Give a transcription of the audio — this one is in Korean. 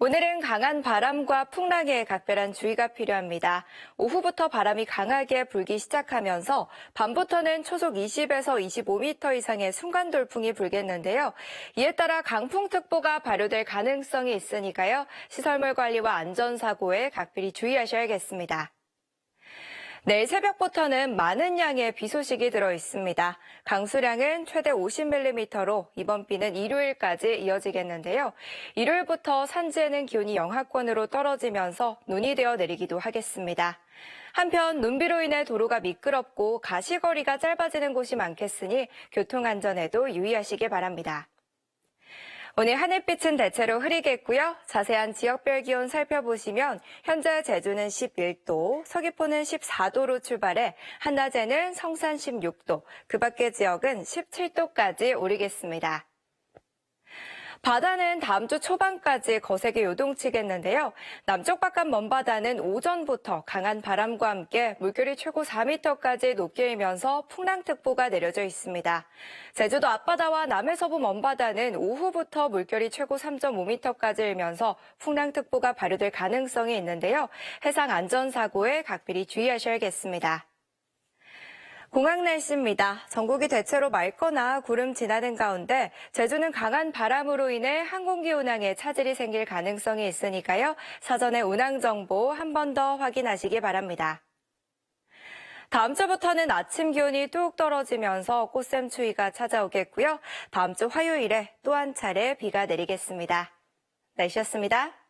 오늘은 강한 바람과 풍랑에 각별한 주의가 필요합니다. 오후부터 바람이 강하게 불기 시작하면서 밤부터는 초속 20에서 25m 이상의 순간 돌풍이 불겠는데요. 이에 따라 강풍특보가 발효될 가능성이 있으니까요. 시설물 관리와 안전사고에 각별히 주의하셔야겠습니다. 내일 새벽부터는 많은 양의 비 소식이 들어 있습니다. 강수량은 최대 50mm로 이번 비는 일요일까지 이어지겠는데요. 일요일부터 산지에는 기온이 영하권으로 떨어지면서 눈이 되어 내리기도 하겠습니다. 한편 눈비로 인해 도로가 미끄럽고 가시거리가 짧아지는 곳이 많겠으니 교통안전에도 유의하시기 바랍니다. 오늘 하늘빛은 대체로 흐리겠고요. 자세한 지역별 기온 살펴보시면 현재 제주는 11도, 서귀포는 14도로 출발해 한낮에는 성산 16도, 그 밖의 지역은 17도까지 오르겠습니다. 바다는 다음 주 초반까지 거세게 요동치겠는데요. 남쪽 바깥 먼바다는 오전부터 강한 바람과 함께 물결이 최고 4m까지 높게 일면서 풍랑특보가 내려져 있습니다. 제주도 앞바다와 남해서부 먼바다는 오후부터 물결이 최고 3.5m까지 일면서 풍랑특보가 발효될 가능성이 있는데요. 해상 안전사고에 각별히 주의하셔야겠습니다. 공항 날씨입니다. 전국이 대체로 맑거나 구름 지나는 가운데 제주는 강한 바람으로 인해 항공기 운항에 차질이 생길 가능성이 있으니까요. 사전에 운항 정보 한 번 더 확인하시기 바랍니다. 다음 주부터는 아침 기온이 뚝 떨어지면서 꽃샘 추위가 찾아오겠고요. 다음 주 화요일에 또 한 차례 비가 내리겠습니다. 날씨였습니다.